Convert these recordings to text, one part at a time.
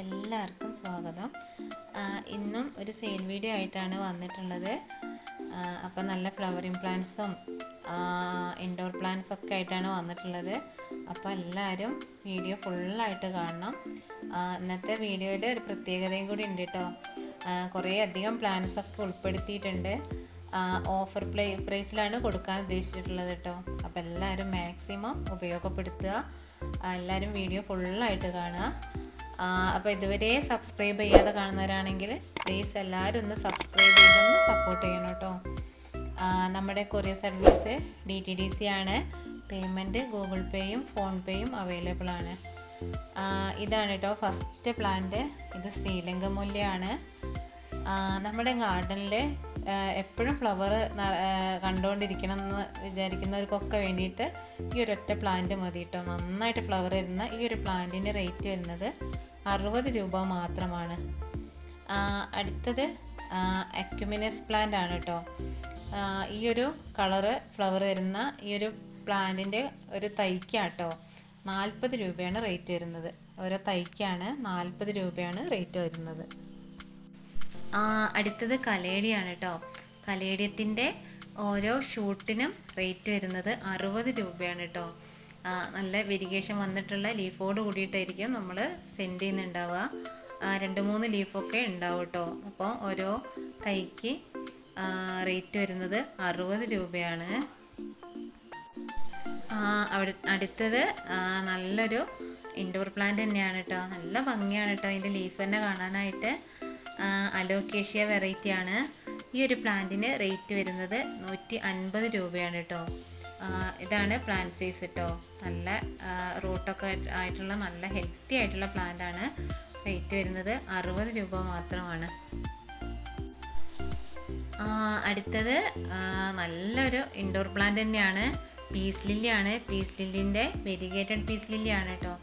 എല്ലാവർക്കും സ്വാഗതം. ഇന്നും ഒരു സെയിൽ വീഡിയോ ആയിട്ടാണ് വന്നിട്ടുള്ളത്. അപ്പം നല്ല ഫ്ലവറിങ് പ്ലാന്റ്സും ഇൻഡോർ പ്ലാന്റ്സ് ഒക്കെ ആയിട്ടാണ് വന്നിട്ടുള്ളത്. അപ്പോൾ എല്ലാവരും വീഡിയോ ഫുള്ളായിട്ട് കാണണം. ഇന്നത്തെ വീഡിയോയിൽ ഒരു പ്രത്യേകതയും കൂടി ഉണ്ട് കേട്ടോ കുറേ അധികം പ്ലാന്റ്സ് ഒക്കെ ഉൾപ്പെടുത്തിയിട്ടുണ്ട്. ഓഫർ പ്ലേ പ്രൈസിലാണ് കൊടുക്കാൻ ഉദ്ദേശിച്ചിട്ടുള്ളത് കേട്ടോ അപ്പോൾ എല്ലാവരും മാക്സിമം ഉപയോഗപ്പെടുത്തുക. എല്ലാവരും വീഡിയോ ഫുള്ളായിട്ട് കാണുക. അപ്പോൾ ഇതുവരെ സബ്സ്ക്രൈബ് ചെയ്യാതെ കാണുന്നവരാണെങ്കിൽ പ്ലീസ് എല്ലാവരും ഒന്ന് സബ്സ്ക്രൈബ് ചെയ്തൊന്ന് സപ്പോർട്ട് ചെയ്യണം കേട്ടോ. നമ്മുടെ courier service D T D C ആണ്. പേയ്മെന്റ് ഗൂഗിൾ പേയും ഫോൺ പേയും അവൈലബിൾ ആണ്. ഇതാണ് കേട്ടോ ഫസ്റ്റ് പ്ലാന്റ് ഇത് ശ്രീലങ്ക മൂല്യമാണ് നമ്മുടെ ഗാർഡനിൽ എപ്പോഴും ഫ്ലവർ കണ്ടുകൊണ്ടിരിക്കണം എന്ന് വിചാരിക്കുന്നവർക്കൊക്കെ വേണ്ടിയിട്ട് ഈ ഒരു ഒറ്റ പ്ലാന്റ് മതി കേട്ടോ നന്നായിട്ട് ഫ്ലവർ വരുന്ന ഈ ഒരു പ്ലാന്റിന്റെ റേറ്റ് വരുന്നത് അറുപത് രൂപ മാത്രമാണ്. അടുത്തത് അക്യുമിനസ് പ്ലാന്റ് ആണ് കേട്ടോ ഈ ഒരു കളറ് ഫ്ലവർ വരുന്ന ഈ ഒരു പ്ലാന്റിന്റെ ഒരു തൈക്കാട്ടോ നാൽപ്പത് രൂപയാണ് റേറ്റ് വരുന്നത്. ഓരോ തൈക്കാണ് നാൽപ്പത് രൂപയാണ് റേറ്റ് വരുന്നത്. അടുത്തത് കലേടിയാണ് കേട്ടോ കലേടിയത്തിന്റെ ഓരോ ഷൂട്ടിനും റേറ്റ് വരുന്നത് അറുപത് രൂപയാണ് കേട്ടോ നല്ല വെരിഗേഷൻ വന്നിട്ടുള്ള ലീഫോട് കൂടിയിട്ടായിരിക്കും നമ്മൾ സെൻഡ് ചെയ്യുന്നുണ്ടാവുക. രണ്ട് മൂന്ന് ലീഫൊക്കെ ഉണ്ടാവും കേട്ടോ അപ്പോൾ ഓരോ തൈക്ക് റേറ്റ് വരുന്നത് അറുപത് രൂപയാണ്. അവിടെ അടുത്തത് നല്ലൊരു ഇൻഡോർ പ്ലാന്റ് തന്നെയാണ് കേട്ടോ. നല്ല ഭംഗിയാണ് കേട്ടോ. അതിന്റെ ലീഫ് തന്നെ കാണാനായിട്ട്. അലോക്കേഷ്യ വെറൈറ്റി ആണ്. ഈ ഒരു പ്ലാന്റിന് റേറ്റ് വരുന്നത് നൂറ്റി അൻപത് രൂപയാണ് കേട്ടോ ഇതാണ് പ്ലാന്റ് സൈസ് കേട്ടോ നല്ല റൂട്ടൊക്കെ ആയിട്ടുള്ള നല്ല ഹെൽത്തി ആയിട്ടുള്ള പ്ലാന്റ് ആണ്. റേറ്റ് വരുന്നത് അറുപത് രൂപ മാത്രമാണ്. അടുത്തത് നല്ലൊരു ഇൻഡോർ പ്ലാന്റ് തന്നെയാണ്. പീസ് ലില്ലിയാണ് പീസ് ലില്ലിന്റെ വെരിഗേറ്റഡ് പീസ് ലില്ലിയാണ് കേട്ടോ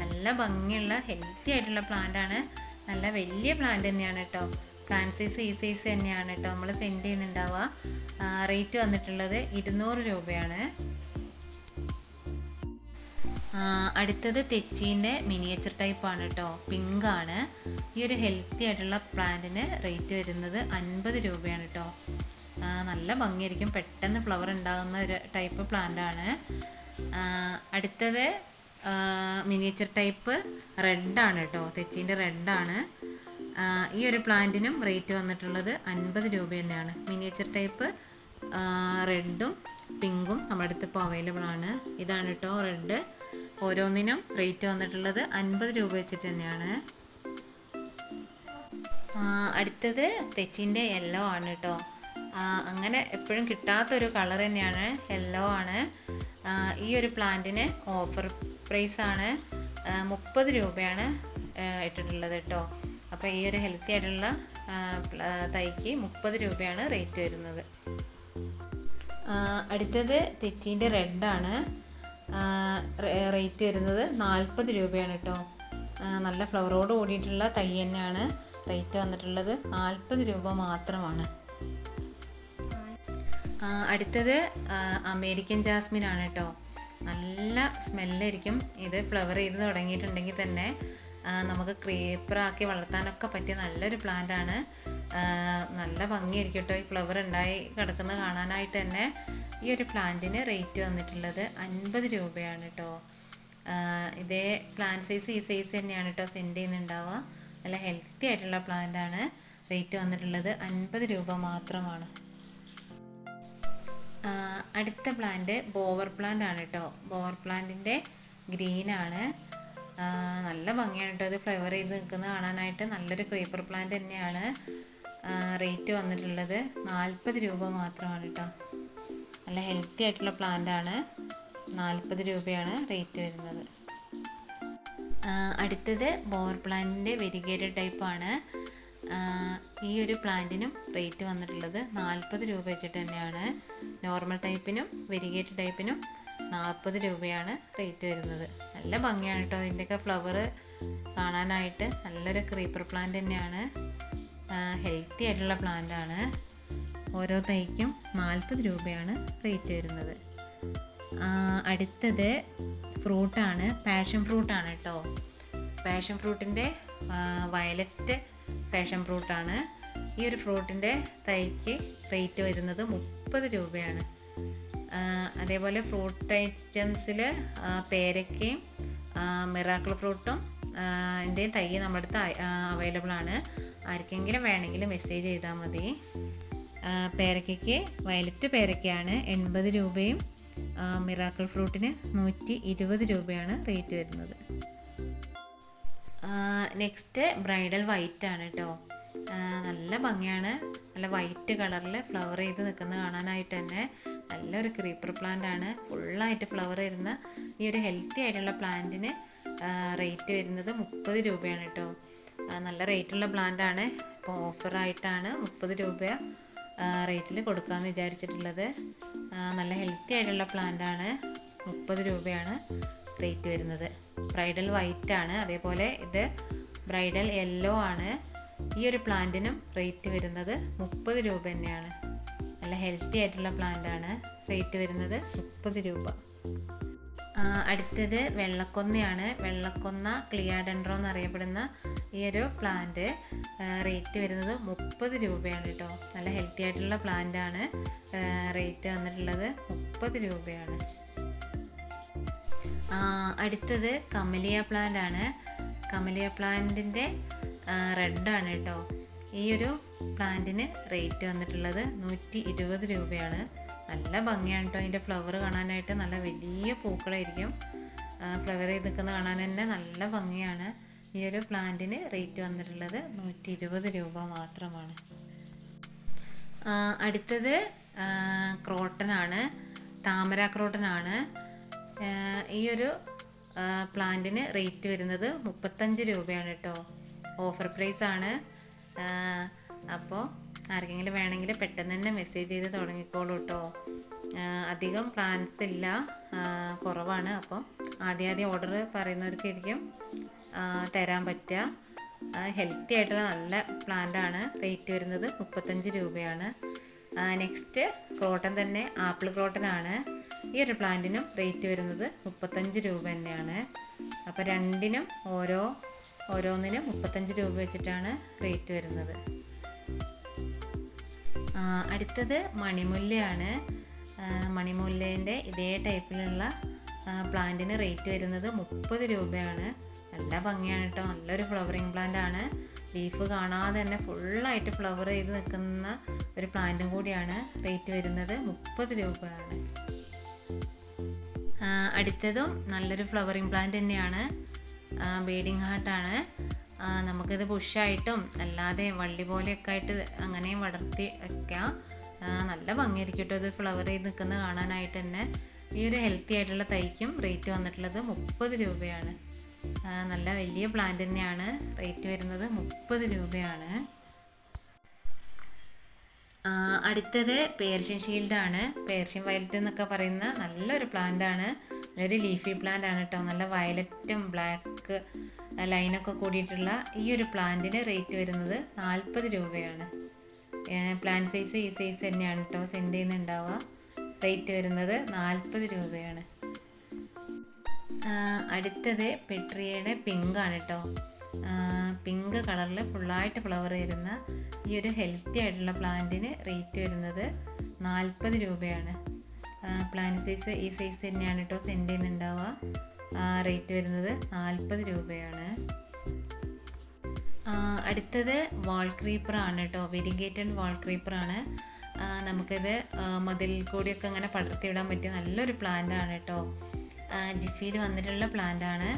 നല്ല ഭംഗിയുള്ള ഹെൽത്തി ആയിട്ടുള്ള പ്ലാന്റ് ആണ്. നല്ല വലിയ പ്ലാന്റ് തന്നെയാണ് കേട്ടോ പ്ലാന്റ് സൈസ് ഈ സൈസ് തന്നെയാണ് കേട്ടോ നമ്മൾ സെൻഡ് ചെയ്യുന്നുണ്ടാവുക. റേറ്റ് വന്നിട്ടുള്ളത് ഇരുന്നൂറ് രൂപയാണ്. അടുത്തത് തെച്ചീന്റെ മിനിയേച്ചർ ടൈപ്പാണ് കേട്ടോ പിങ്ക് ആണ്. ഈ ഒരു ഹെൽത്തി ആയിട്ടുള്ള പ്ലാന്റിന് റേറ്റ് വരുന്നത് അൻപത് രൂപയാണ് കേട്ടോ നല്ല ഭംഗിയായിരിക്കും. പെട്ടെന്ന് ഫ്ലവർ ഉണ്ടാകുന്ന ഒരു ടൈപ്പ് പ്ലാന്റ് ആണ്. അടുത്തത് മിനിയേച്ചർ ടൈപ്പ് റെഡാണ് കേട്ടോ തെച്ചിന്റെ റെഡാണ് ഈ ഒരു പ്ലാന്റിനും റേറ്റ് വന്നിട്ടുള്ളത് അൻപത് രൂപ തന്നെയാണ്. മിനിയേച്ചർ ടൈപ്പ് റെഡും പിങ്കും നമ്മുടെ അടുത്ത് ഇപ്പോൾ അവൈലബിൾ ആണ്. ഇതാണ് കേട്ടോ റെഡ് ഓരോന്നിനും റേറ്റ് വന്നിട്ടുള്ളത് അൻപത് രൂപ വെച്ചിട്ട് തന്നെയാണ്. അടുത്തത് തെച്ചിന്റെ യെല്ലോ ആണ് കേട്ടോ അങ്ങനെ എപ്പോഴും കിട്ടാത്തൊരു കളർ തന്നെയാണ് യെല്ലോ ആണ്. ഈ ഒരു പ്ലാന്റിന് ഓഫർ പ്രൈസ് ആണ് മുപ്പത് രൂപയാണ് ഇട്ടിട്ടുള്ളത് കേട്ടോ. അപ്പോൾ ഈ ഒരു ഹെൽത്തി ആയിട്ടുള്ള തൈക്ക് മുപ്പത് രൂപയാണ് റേറ്റ് വരുന്നത്. അടുത്തത് തെച്ചീന്റെ റെഡാണ് റേറ്റ് വരുന്നത് നാൽപ്പത് രൂപയാണ് കേട്ടോ. നല്ല ഫ്ലവറോട് കൂടിയിട്ടുള്ള തൈ തന്നെയാണ് റേറ്റ് വന്നിട്ടുള്ളത്. നാൽപ്പത് രൂപ മാത്രമാണ്. അടുത്തത് അമേരിക്കൻ ജാസ്മിൻ ആണ് കേട്ടോ. നല്ല സ്മെല്ലായിരിക്കും. ഇത് ഫ്ലവർ ചെയ്ത് തുടങ്ങിയിട്ടുണ്ടെങ്കിൽ തന്നെ നമുക്ക് ക്രീപ്പറാക്കി വളർത്താനൊക്കെ പറ്റിയ നല്ലൊരു പ്ലാന്റാണ് നല്ല ഭംഗിയായിരിക്കും കേട്ടോ ഈ ഫ്ലവർ ഉണ്ടായി കിടക്കുന്നത് കാണാനായിട്ട് തന്നെ. ഈ ഒരു പ്ലാന്റിന് റേറ്റ് വന്നിട്ടുള്ളത് അൻപത് രൂപയാണ് കേട്ടോ. ഇതേ പ്ലാന്റ് സൈസ് ഈ സൈസ് തന്നെയാണ് കേട്ടോ സെൻഡ് ചെയ്യുന്നുണ്ടാവുക. നല്ല ഹെൽത്തി ആയിട്ടുള്ള പ്ലാന്റാണ് റേറ്റ് വന്നിട്ടുള്ളത് അൻപത് രൂപ മാത്രമാണ്. അടുത്ത പ്ലാന്റ് ബോവർ പ്ലാന്റ് ആണ് കേട്ടോ ബോവർ പ്ലാന്റിന്റെ ഗ്രീൻ ആണ്. നല്ല ഭംഗിയാണ് കേട്ടോ ഇത് ഫ്ലവർ ചെയ്ത് നിൽക്കുന്നത് കാണാനായിട്ട് നല്ലൊരു ക്രീപ്പർ പ്ലാന്റ് തന്നെയാണ്. റേറ്റ് വന്നിട്ടുള്ളത് നാൽപ്പത് രൂപ മാത്രമാണ് കേട്ടോ നല്ല ഹെൽത്തി ആയിട്ടുള്ള പ്ലാന്റ് ആണ്. നാൽപ്പത് രൂപയാണ് റേറ്റ് വരുന്നത്. അടുത്തത് ബോർ പ്ലാന്റിന്റെ വെരിഗേറ്റഡ് ടൈപ്പാണ് ഈ ഒരു പ്ലാന്റിനും റേറ്റ് വന്നിട്ടുള്ളത് നാൽപ്പത് രൂപ വെച്ചിട്ട് തന്നെയാണ്. നോർമൽ ടൈപ്പിനും വെരിഗേറ്റ് ടൈപ്പിനും നാൽപ്പത് രൂപയാണ് റേറ്റ് വരുന്നത്. നല്ല ഭംഗിയാണ് കേട്ടോ. ഇതിന്റെയൊക്കെ ഫ്ലവർ കാണാനായിട്ട് നല്ലൊരു ക്രീപ്പർ പ്ലാന്റ് തന്നെയാണ്. ഹെൽത്തി ആയിട്ടുള്ള പ്ലാന്റ് ആണ്. ഓരോ തൈക്കും നാൽപ്പത് രൂപയാണ് റേറ്റ് വരുന്നത്. അടുത്തത് ഫ്രൂട്ടാണ് പാഷൻ ഫ്രൂട്ടാണ് കേട്ടോ. പാഷൻ ഫ്രൂട്ടിന്റെ വയലറ്റ് പാഷൻ ഫ്രൂട്ടാണ് ഈ ഒരു ഫ്രൂട്ടിന്റെ തൈക്ക് റേറ്റ് വരുന്നത് മുപ്പത് രൂപയാണ്. അതേപോലെ ഫ്രൂട്ട് ഐറ്റംസിൽ പേരക്കയും മിറാക്കിൾ ഫ്രൂട്ടും എന്റെയും തൈ നമ്മുടെ അടുത്ത് അവൈലബിൾ ആണ്. ആർക്കെങ്കിലും വേണമെങ്കിൽ മെസ്സേജ് ചെയ്താൽ മതി. പേരക്കയ്ക്ക് വയലറ്റ് പേരക്കയാണ് എൺപത് രൂപയും മിറാക്കിൾ ഫ്രൂട്ടിന് നൂറ്റി ഇരുപത് രൂപയാണ് റേറ്റ് വരുന്നത്. നെക്സ്റ്റ് ബ്രൈഡൽ വൈറ്റ് ആണ് കേട്ടോ നല്ല ഭംഗിയാണ്. നല്ല വൈറ്റ് കളറിൽ ഫ്ലവർ ചെയ്ത് നിൽക്കുന്ന കാണാനായിട്ട് തന്നെ. നല്ലൊരു ക്രീപ്പർ പ്ലാന്റ് ആണ്. ഫുള്ളായിട്ട് ഫ്ലവർ വരുന്ന ഈ ഒരു ഹെൽത്തി ആയിട്ടുള്ള പ്ലാന്റിന് റേറ്റ് വരുന്നത് മുപ്പത് രൂപയാണ് കേട്ടോ നല്ല റേറ്റുള്ള പ്ലാന്റ് ആണ്. ഇപ്പോൾ ഓഫറായിട്ടാണ് മുപ്പത് രൂപ റേറ്റിൽ കൊടുക്കാമെന്ന് വിചാരിച്ചിട്ടുള്ളത്. നല്ല ഹെൽത്തി ആയിട്ടുള്ള പ്ലാന്റ് ആണ്. മുപ്പത് രൂപയാണ് റേറ്റ് വരുന്നത്. ബ്രൈഡൽ വൈറ്റ് ആണ്. അതേപോലെ ഇത് ബ്രൈഡൽ യെല്ലോ ആണ്. ഈ ഒരു പ്ലാന്റിനും റേറ്റ് വരുന്നത് മുപ്പത് രൂപ തന്നെയാണ്. നല്ല ഹെൽത്തി ആയിട്ടുള്ള പ്ലാന്റാണ്. റേറ്റ് വരുന്നത് മുപ്പത് രൂപ. അടുത്തത് വെള്ളക്കൊന്നയാണ്. വെള്ളക്കൊന്ന ക്ലിയാഡൻഡ്രോ എന്നറിയപ്പെടുന്ന ഈ ഒരു പ്ലാന്റ് റേറ്റ് വരുന്നത് മുപ്പത് രൂപയാണ് കേട്ടോ. നല്ല ഹെൽത്തി ആയിട്ടുള്ള പ്ലാന്റാണ്. റേറ്റ് വന്നിട്ടുള്ളത് മുപ്പത് രൂപയാണ്. അടുത്തത് കമലിയ പ്ലാന്റ് ആണ് കമലിയ പ്ലാന്റിന്റെ റെഡാണ് കേട്ടോ. ഈ ഒരു പ്ലാന്റിന് റേറ്റ് വന്നിട്ടുള്ളത് നൂറ്റി ഇരുപത് രൂപയാണ്. നല്ല ഭംഗിയാണ് കേട്ടോ അതിന്റെ ഫ്ലവർ കാണാനായിട്ട്. നല്ല വലിയ പൂക്കളായിരിക്കും. ഫ്ലവർ ചെയ്ത് നിൽക്കുന്നത് കാണാൻ തന്നെ നല്ല ഭംഗിയാണ്. ഈ ഒരു പ്ലാന്റിന് റേറ്റ് വന്നിട്ടുള്ളത് നൂറ്റി ഇരുപത് രൂപ മാത്രമാണ്. അടുത്തത് ക്രോട്ടനാണ്. താമര ക്രോട്ടനാണ്. ഈ ഒരു പ്ലാന്റിന് റേറ്റ് വരുന്നത് മുപ്പത്തഞ്ച് രൂപയാണ് കേട്ടോ. ഓഫർ പ്രൈസ് ആണ്. അപ്പോൾ ആർക്കെങ്കിലും വേണമെങ്കിൽ പെട്ടെന്ന് തന്നെ മെസ്സേജ് ചെയ്ത് തുടങ്ങിക്കോളൂ കേട്ടോ അധികം പ്ലാൻസ് ഇല്ല. കുറവാണ്. അപ്പോൾ ആദ്യം ആദ്യം ഓർഡർ പറയുന്നവർക്കായിരിക്കും തരാൻ പറ്റുക ഹെൽത്തി ആയിട്ടുള്ള നല്ല പ്ലാന്റാണ് റേറ്റ് വരുന്നത് മുപ്പത്തഞ്ച് രൂപയാണ്. നെക്സ്റ്റ് ക്രോട്ടൻ തന്നെ ആപ്പിൾ ക്രോട്ടൻ ആണ്. ഈ ഒരു പ്ലാന്റിനും റേറ്റ് വരുന്നത് മുപ്പത്തഞ്ച് രൂപ തന്നെയാണ്. അപ്പോൾ രണ്ടിനും ഓരോ ഓരോന്നിനും മുപ്പത്തഞ്ച് രൂപ വെച്ചിട്ടാണ് റേറ്റ് വരുന്നത്. അടുത്തത് മണിമുല്ലയാണ് മണിമുല്ലേന്റെ ഇതേ ടൈപ്പിലുള്ള പ്ലാന്റിന് റേറ്റ് വരുന്നത് മുപ്പത് രൂപയാണ്. നല്ല ഭംഗിയാണ് കേട്ടോ. നല്ലൊരു ഫ്ലവറിങ് പ്ലാന്റ് ആണ് ലീഫ് കാണാതെ തന്നെ ഫുള്ളായിട്ട് ഫ്ലവർ ചെയ്ത് നിൽക്കുന്ന ഒരു പ്ലാന്റും കൂടിയാണ് റേറ്റ് വരുന്നത് മുപ്പത് രൂപയാണ്. അടുത്തതും നല്ലൊരു ഫ്ലവറിങ് പ്ലാന്റ് തന്നെയാണ്. ബീഡിങ് ഹാർട്ടാണ് നമുക്കിത് പുഷായിട്ടും അല്ലാതെ വള്ളി പോലെയൊക്കെ ആയിട്ട് അങ്ങനെയും വളർത്തി വെക്കാം. നല്ല ഭംഗിയായിരിക്കും ഇത് ഫ്ലവർ ചെയ്ത് നിൽക്കുന്നത് കാണാനായിട്ട് തന്നെ. ഈ ഒരു ഹെൽത്തി ആയിട്ടുള്ള തൈക്കും റേറ്റ് വന്നിട്ടുള്ളത് മുപ്പത് രൂപയാണ്. നല്ല വലിയ പ്ലാന്റ് തന്നെയാണ്. റേറ്റ് വരുന്നത് മുപ്പത് രൂപയാണ്. അടുത്തത് പേർഷ്യൻ ഷീൽഡാണ് പേർഷ്യൻ വയലറ്റ് എന്നൊക്കെ പറയുന്ന നല്ലൊരു പ്ലാന്റ് ആണ്. ഒരു ലീഫി പ്ലാന്റ് ആണ് കേട്ടോ നല്ല വയലറ്റും ബ്ലാക്ക് ലൈനൊക്കെ കൂടിയിട്ടുള്ള ഈ ഒരു പ്ലാന്റിന് റേറ്റ് വരുന്നത് നാൽപ്പത് രൂപയാണ്. പ്ലാന്റ് സൈസ് ഈ സൈസ് തന്നെയാണ് കേട്ടോ സെൻഡ് ചെയ്യുന്നുണ്ടാവുക. റേറ്റ് വരുന്നത് നാൽപ്പത് രൂപയാണ്. അടുത്തത് പെട്രിയയുടെ പിങ്ക് ആണ് കേട്ടോ പിങ്ക് കളറിൽ ഫുള്ളായിട്ട് ഫ്ലവർ വരുന്ന ഈ ഒരു ഹെൽത്തി ആയിട്ടുള്ള പ്ലാന്റിന് റേറ്റ് വരുന്നത് നാൽപ്പത് രൂപയാണ്. പ്ലാൻ സൈസ് ഈ സൈസ് തന്നെയാണ് കേട്ടോ സെൻഡ് ചെയ്യുന്നുണ്ടാവുക. റേറ്റ് വരുന്നത് നാൽപ്പത് രൂപയാണ്. അടുത്തത് വാൾ ക്രീപ്പറാണ് കേട്ടോ വെരിഗേറ്റഡ് വാൾ ക്രീപ്പറാണ് നമുക്കിത് മതിൽ കൂടിയൊക്കെ അങ്ങനെ പടർത്തിവിടാൻ പറ്റിയ നല്ലൊരു പ്ലാന്റ് ആണ് കേട്ടോ ജിഫിയിൽ വന്നിട്ടുള്ള പ്ലാന്റ് ആണ്.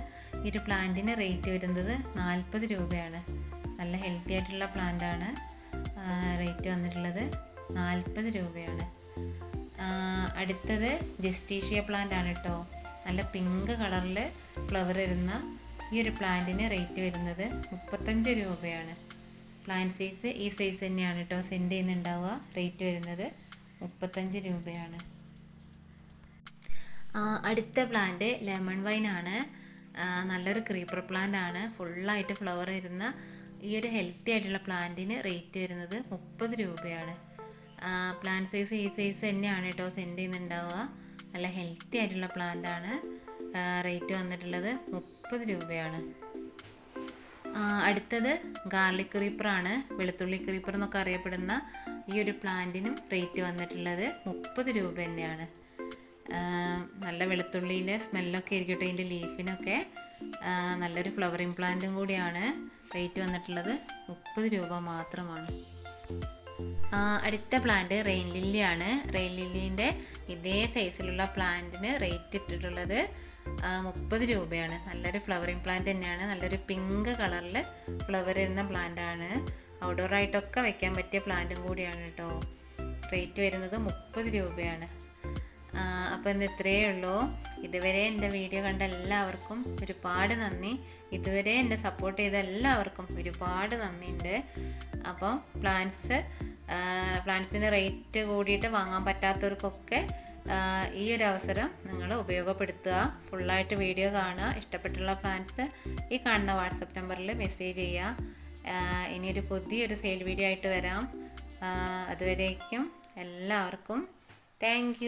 ഈ ഒരു പ്ലാന്റിന് റേറ്റ് വരുന്നത് നാൽപ്പത് രൂപയാണ്. നല്ല ഹെൽത്തി ആയിട്ടുള്ള പ്ലാന്റ് ആണ്. റേറ്റ് വന്നിട്ടുള്ളത് നാൽപ്പത് രൂപയാണ്. അടുത്തത് ജസ്റ്റീഷ്യ പ്ലാന്റ് ആണ് കേട്ടോ നല്ല പിങ്ക് കളറിൽ ഫ്ലവർ വരുന്ന ഈ ഒരു പ്ലാന്റിന് റേറ്റ് വരുന്നത് മുപ്പത്തഞ്ച് രൂപയാണ്. പ്ലാന്റ് സൈസ് ഈ സൈസ് തന്നെയാണ് കേട്ടോ സെൻഡ് ചെയ്യുന്നുണ്ടാവുക. റേറ്റ് വരുന്നത് മുപ്പത്തഞ്ച് രൂപയാണ്. അടുത്ത പ്ലാന്റ് ലെമൺ വൈൻ ആണ്. നല്ലൊരു ക്രീപ്പർ പ്ലാന്റ് ആണ്. ഫുള്ളായിട്ട് ഫ്ലവർ വരുന്ന ഈ ഒരു ഹെൽത്തി ആയിട്ടുള്ള പ്ലാന്റിന് റേറ്റ് വരുന്നത് മുപ്പത് രൂപയാണ്. പ്ലാന്റ് സൈസ് ഈ സൈസ് തന്നെയാണ് കേട്ടോ സെൻഡ് ചെയ്യുന്നുണ്ടാവുക. നല്ല ഹെൽത്തി ആയിട്ടുള്ള പ്ലാന്റ് ആണ്. റേറ്റ് വന്നിട്ടുള്ളത് മുപ്പത് രൂപയാണ്. അടുത്തത് ഗാർലിക് ക്രീപ്പറാണ് വെളുത്തുള്ളി ക്രീപ്പർ എന്നൊക്കെ അറിയപ്പെടുന്ന ഈ ഒരു പ്ലാന്റിനും റേറ്റ് വന്നിട്ടുള്ളത് മുപ്പത് രൂപ തന്നെയാണ്. നല്ല വെളുത്തുള്ളീന്റെ സ്മെല്ലൊക്കെ ആയിരിക്കട്ടെ ഇതിന്റെ ലീഫിനൊക്കെ നല്ലൊരു ഫ്ലവറിങ് പ്ലാന്റും കൂടിയാണ്. റേറ്റ് വന്നിട്ടുള്ളത് മുപ്പത് രൂപ മാത്രമാണ്. അടുത്ത പ്ലാന്റ് റെയിൻ ലില്ലിയാണ് റെയിൻ ലില്ലിന്റെ ഇതേ സൈസിലുള്ള പ്ലാന്റിന് റേറ്റ് ഇട്ടിട്ടുള്ളത് മുപ്പത് രൂപയാണ്. നല്ലൊരു ഫ്ലവറിങ് പ്ലാന്റ് തന്നെയാണ്. നല്ലൊരു പിങ്ക് കളറിൽ ഫ്ലവർ വരുന്ന പ്ലാന്റാണ് ആയിട്ടൊക്കെ വെക്കാൻ പറ്റിയ പ്ലാന്റും കൂടിയാണ് കേട്ടോ റേറ്റ് വരുന്നത് മുപ്പത് രൂപയാണ്. അപ്പോൾ ഇന്ന് ഇത്രയേ ഉള്ളൂ. ഇതുവരെ എന്റെ വീഡിയോ കണ്ട എല്ലാവർക്കും ഒരുപാട് നന്ദി. ഇതുവരെ എന്നെ സപ്പോർട്ട് ചെയ്ത എല്ലാവർക്കും ഒരുപാട് നന്ദിയുണ്ട്. അപ്പം പ്ലാന്റ്സ് പ്ലാന്റ്സിന് റേറ്റ് കൂടിയിട്ട് വാങ്ങാൻ പറ്റാത്തവർക്കൊക്കെ ഈ ഒരു അവസരം നിങ്ങൾ ഉപയോഗപ്പെടുത്തുക. ഫുള്ളായിട്ട് വീഡിയോ കാണുക. ഇഷ്ടപ്പെട്ടുള്ള പ്ലാന്റ്സ് ഈ കാണുന്ന വാട്സപ്പ് നമ്പറിൽ മെസ്സേജ് ചെയ്യുക. ഇനിയൊരു പുതിയൊരു സെയിൽ വീഡിയോ ആയിട്ട് വരാം. അതുവരേക്കും എല്ലാവർക്കും താങ്ക്